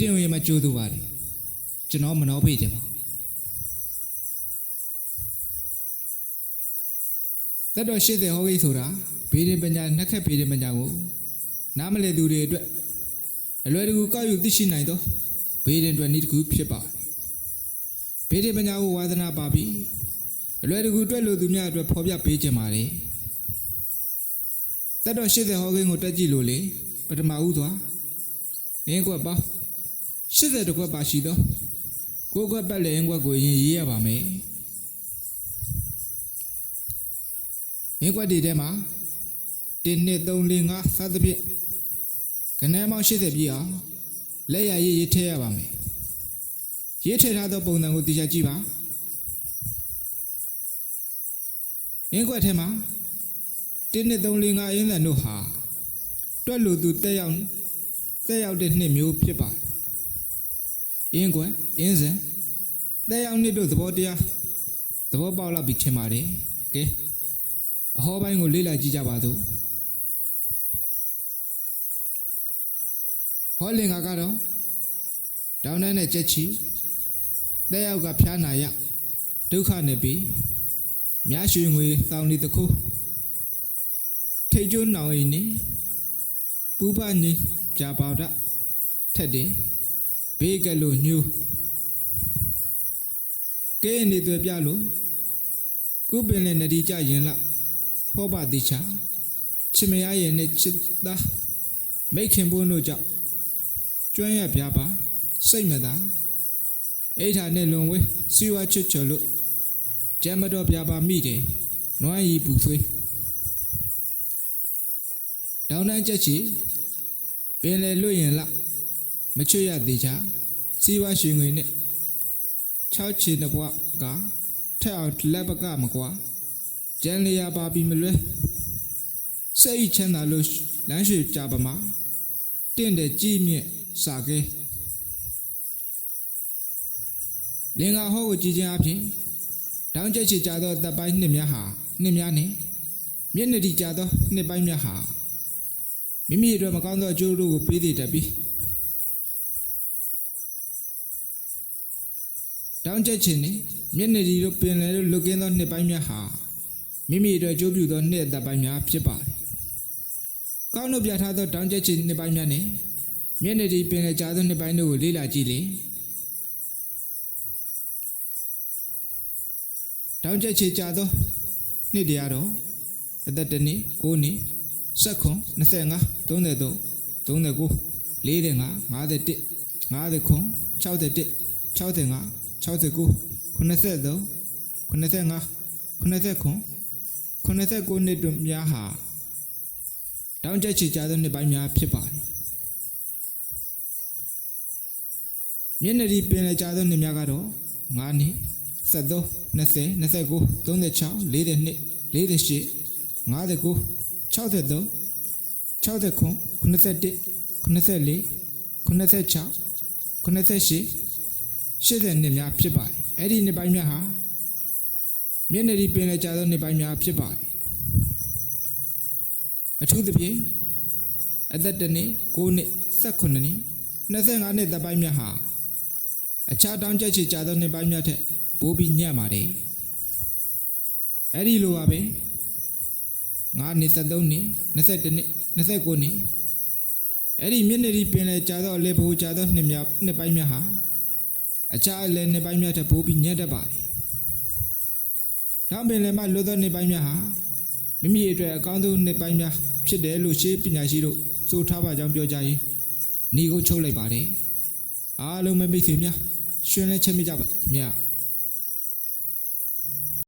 ကြိုးသူပါတယ်ကျွန်တော်မနှောဖေးတယ်ပါသက်တော်ရှိတဲ့ဟောကိဆိုတာဘေးရင်ပညာနှက်ခက်ဘေးရင်ပညာကိုနားမလည်သူတွေအတွက်အလွယ်တကူကောက်ယူသိရှိနိုင်သောဘေးရင်အတွက်ဤတစ်ခုဖြစ်ပါတယ်ဘေးရင်ပညာကိုဝါသနာပါပြီးအလွယ်တကူတွေ့လို့သူများအတွက်ဖော်ပြပေးခြင်းပါတယ်သက်တော်ရှိတဲ့ဟောကိကိုတက်ကြည့်လို့လေပထမဦးစွာအင်းကွက်ပါ 80တကွက်ပါရှိသောကိုယ်ကွက်ပတ်လည်းအင်းကွက်ကိုရင်ရေးရပါမယ်အင်းကွက်ဒီထဲမှာ1 2 3 4 5စသဖြင့်ကနန်းပေါင်း80ပြည့်အောင်လက်ရရေးရေးထည့်ရပါမယ်ရေးထည့်ထားသောပုံစံကိုသိချကြည့်ပါအင်းကွက်ထဲမှာ1 2 3 4 5အင်းသံတို့ဟာတွက်လို့သူတက်ရောက်တက်ရောက်တဲ့နှစ်မျိုးဖြစ်ပါတယ် အင်းကွယ်အင်းစဉ်တက်ရောက်နှစ်တို့သဘောတရားသဘောပေါက်လာပြီထင်ပါတယ်ကဲအဟောပိုင်းကိုလေ့လာကြည့်ကြပါစို့ဟောလင်္ကာကတော့တောင်းတန်းနဲ့ကြက်ချီတက်ရောက်ကဖျားနာရဒုက္ခနဲ့ပြီးမြရွှေငွေတောင်းနေတခုထိတ်ကျွန်းနောင်အိနေပူပညင်ကြာပါဒထက်တယ် ဘေးကလို့ညှိုးကဲနေသွေပြလို့ကုပင်လည်းနဒီကြရင်ละဟောပါတိချာချစ်မရရဲ့နဲ့ချစ်သားမိတ်ခင်ဘုန်းတို့ကြောင့်ကျွမ်းရပြပါစိတ်မသာအိဋ္ဌာနဲ့လွန်ဝဲစီဝါချွတ်ချော်လို့ကျမ်းမတော်ပြပါမိတယ်နွားရီပူသွေးတောင်းတန်းချက်ချီပင်လေလွတ်ရင်လမချွတ်ရသေးချာ စီဝါရွှေငွေနဲ့6ချီတပွားကထက်အောင်လက်ပကမကွာကျန်လျာပါပြီးမလွဲစိတ်ချမ်းသာလို့လမ်းရွှေကြပါမှာတင့်တဲ့ကြည်မြင့်စာကဲလင်္ကာဟောကိုကြည်ခြင်းအပြင်တောင်းကျချီကြသောတပ်ပိုင်းနှစ်များဟာနှစ်များနဲ့မျက်နှာတီကြသောနှစ်ပိုင်းများဟာမိမိအတွက်မကောင်းသောအကျိုးတို့ကိုပေးသေးတတ်ပြီး တောင်းကျချင်နေမျက်နှာတီတို့ပင်လယ်တို့လွတ်ကင်းသောနှစ်ပိုင်းများဟာမိမိအတွက်အကျိုးပြုသောနှစ်တပ်ပိုင်းများဖြစ်ပါတယ်။ကောင်းတို့ပြထားသောတောင်းကျချင်နှစ်ပိုင်းများနဲ့မျက်နှာတီပင်လယ်ကြားသောနှစ်ပိုင်းတို့ကိုလေ့လာကြည့်လေတောင်းကျချေကြသောနှစ်တရားတော့အသက်တစ်နှစ်9နှစ်ဆက်ခွန်25 33 39 45 51 51 61 65 69 83 85 89 89နှစ်တို့များဟာတောင်းကျချေကြသောနှစ်ပိုင်းများဖြစ်ပါတယ်မျက်နှာဒီပင်လေကြသောနှစ်များကတော့9နှစ်73 20 29 36 42 48 59 63 69 91 94 96 98 80နှစ်များဖြစ်ပါတယ်အဲ့ဒီနှစ်ပိုင်းများဟာမျက်နှာဒီပင်လေကြသောနှစ်ပိုင်းများဖြစ်ပါတယ်အထူးသဖြင့်အသက်တစ်နှစ်9နှစ်18နှစ်25နှစ်သက်ပိုင်းများဟာအခြားတောင်းချက်ချေကြသောနှစ်ပိုင်းများထက်ပိုးပြီးညံ့ပါတယ်အဲ့ဒီလိုပါပဲ9နှစ်73နှစ်21နှစ်29နှစ်အဲ့ဒီမျက်နှာဒီပင်လေကြာသောအလေဘိုးကြာသောနှစ်များနှစ်ပိုင်းများဟာ အခြားအလေနှစ်ပိုင်းများထက်ပိုးပြီးညံ့တတ်ပါတယ်တောင်းပင်လေမှလွတ်သောနှစ်ပိုင်းများဟာမိမိအတွက်အကောင်းဆုံးနှစ်ပိုင်းများဖြစ်တယ်လို့ရှေးပညာရှိတို့ဆိုထားပါကြောင်းပြောကြရင်ညီကိုချုပ်လိုက်ပါတယ်အားလုံးပဲမိတ်ဆွေများရှင်လဲချက်မိကြပါခင်ဗျာ